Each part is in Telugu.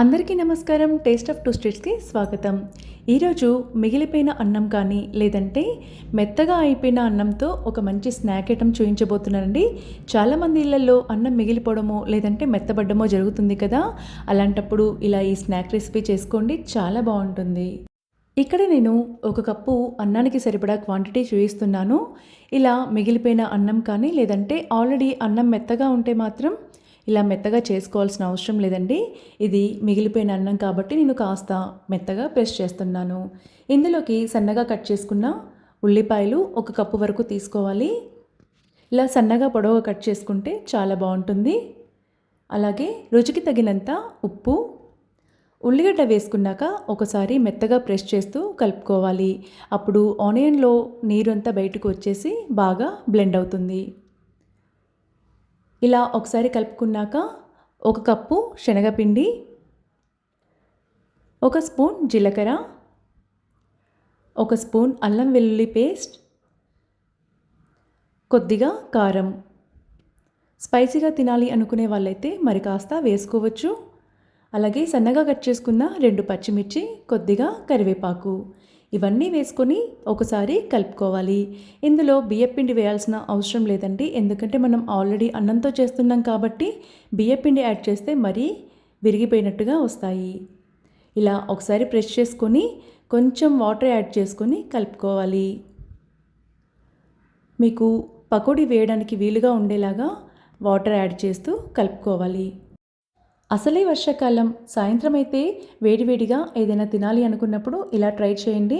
అందరికీ నమస్కారం. టేస్ట్ ఆఫ్ టూ స్టేట్స్కి స్వాగతం. ఈరోజు మిగిలిపోయిన అన్నం కానీ లేదంటే మెత్తగా అయిపోయిన అన్నంతో ఒక మంచి స్నాక్ ఐటమ్ చూపించబోతున్నానండి చాలామంది ఇళ్ళలో అన్నం మిగిలిపోవడమో లేదంటే మెత్తబడ్డమో జరుగుతుంది కదా. అలాంటప్పుడు ఇలా ఈ స్నాక్ రెసిపీ చేసుకోండి. చాలా బాగుంటుంది. ఇక్కడ నేను ఒక కప్పు అన్నానికి సరిపడా క్వాంటిటీ చూపిస్తున్నాను ఇలా మిగిలిపోయిన అన్నం కానీ లేదంటే ఆల్రెడీ అన్నం మెత్తగా ఉంటే మాత్రం ఇలా మెత్తగా చేసుకోవాల్సిన అవసరం లేదండి. ఇది మిగిలిపోయిన అన్నం కాబట్టి నేను కాస్త మెత్తగా ప్రెస్ చేస్తున్నాను. ఇందులోకి సన్నగా కట్ చేసుకున్న ఉల్లిపాయలు ఒక కప్పు వరకు తీసుకోవాలి. ఇలా సన్నగా పొడవుగా కట్ చేసుకుంటే చాలా బాగుంటుంది. అలాగే రుచికి తగినంత ఉప్పు. ఉల్లిగడ్డ వేసుకున్నాక ఒకసారి మెత్తగా ప్రెస్ చేస్తూ కలుపుకోవాలి. అప్పుడు ఆనియన్లో నీరు అంతా బయటకు వచ్చేసి బాగా బ్లెండ్ అవుతుంది. ఇలా ఒకసారి కలుపుకున్నాక ఒక కప్పు శనగపిండి ఒక స్పూన్ జీలకర్ర ఒక స్పూన్ అల్లం వెల్లుల్లి పేస్ట్ కొద్దిగా కారం. స్పైసీగా తినాలి అనుకునే వాళ్ళైతే మరి కాస్త వేసుకోవచ్చు. అలాగే సన్నగా కట్ చేసుకున్న రెండు పచ్చిమిర్చి కొద్దిగా కరివేపాకు. ఇవన్నీ వేసుకొని ఒకసారి కలుపుకోవాలి. ఇందులో బియ్యపిండి వేయాల్సిన అవసరం లేదండి. ఎందుకంటే మనం ఆల్రెడీ అన్నంతో చేస్తున్నాం కాబట్టి బియ్యపిండి యాడ్ చేస్తే మరీ విరిగిపోయినట్టుగా వస్తాయి. ఇలా ఒకసారి ప్రెస్ చేసుకొని కొంచెం వాటర్ యాడ్ చేసుకొని కలుపుకోవాలి. మీకు పకోడీ వేయడానికి వీలుగా ఉండేలాగా వాటర్ యాడ్ చేస్తూ కలుపుకోవాలి. అసలే వర్షాకాలం. సాయంత్రం అయితే వేడివేడిగా ఏదైనా తినాలి అనుకున్నప్పుడు ఇలా ట్రై చేయండి.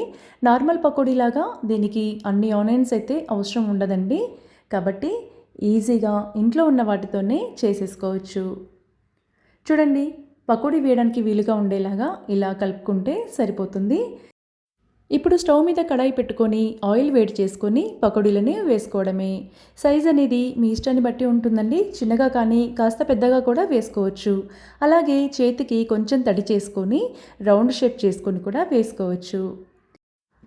నార్మల్ పకోడీలాగా దీనికి అన్ని ఆనియన్స్ అయితే అవసరం ఉండదండి. కాబట్టి ఈజీగా ఇంట్లో ఉన్న వాటితోనే చేసేసుకోవచ్చు. చూడండి పకోడీ వేయడానికి వీలుగా ఉండేలాగా ఇలా కలుపుకుంటే సరిపోతుంది. ఇప్పుడు స్టవ్ మీద కడాయి పెట్టుకొని ఆయిల్ వేడి చేసుకొని పకోడీలని వేసుకోవడమే. సైజ్ అనేది మీ ఇష్టాన్ని బట్టి ఉంటుందండి. చిన్నగా కానీ కాస్త పెద్దగా కూడా వేసుకోవచ్చు. అలాగే చేతికి కొంచెం తడి చేసుకొని రౌండ్ షేప్ చేసుకొని కూడా వేసుకోవచ్చు.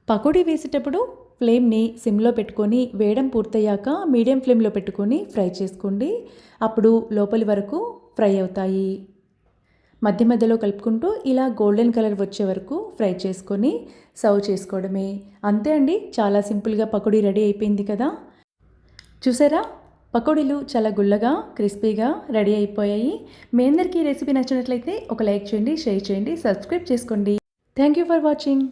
పకోడీ వేసేటప్పుడు ఫ్లేమ్ని సిమ్లో పెట్టుకొని వేయడం పూర్తయ్యాక మీడియం ఫ్లేమ్లో పెట్టుకొని ఫ్రై చేసుకోండి. అప్పుడు లోపలి వరకు ఫ్రై అవుతాయి. మధ్య మధ్యలో కలుపుకుంటూ ఇలా గోల్డెన్ కలర్ వచ్చే వరకు ఫ్రై చేసుకొని సర్వ్ చేసుకోవడమే. అంతే అండి చాలా సింపుల్గా పకోడీ రెడీ అయిపోయింది కదా. చూసారా? పకోడీలు చాలా గుల్లగా క్రిస్పీగా రెడీ అయిపోయాయి. మీ అందరికీ రెసిపీ నచ్చినట్లయితే ఒక లైక్ చేయండి షేర్ చేయండి సబ్స్క్రైబ్ చేసుకోండి. Thank you for watching.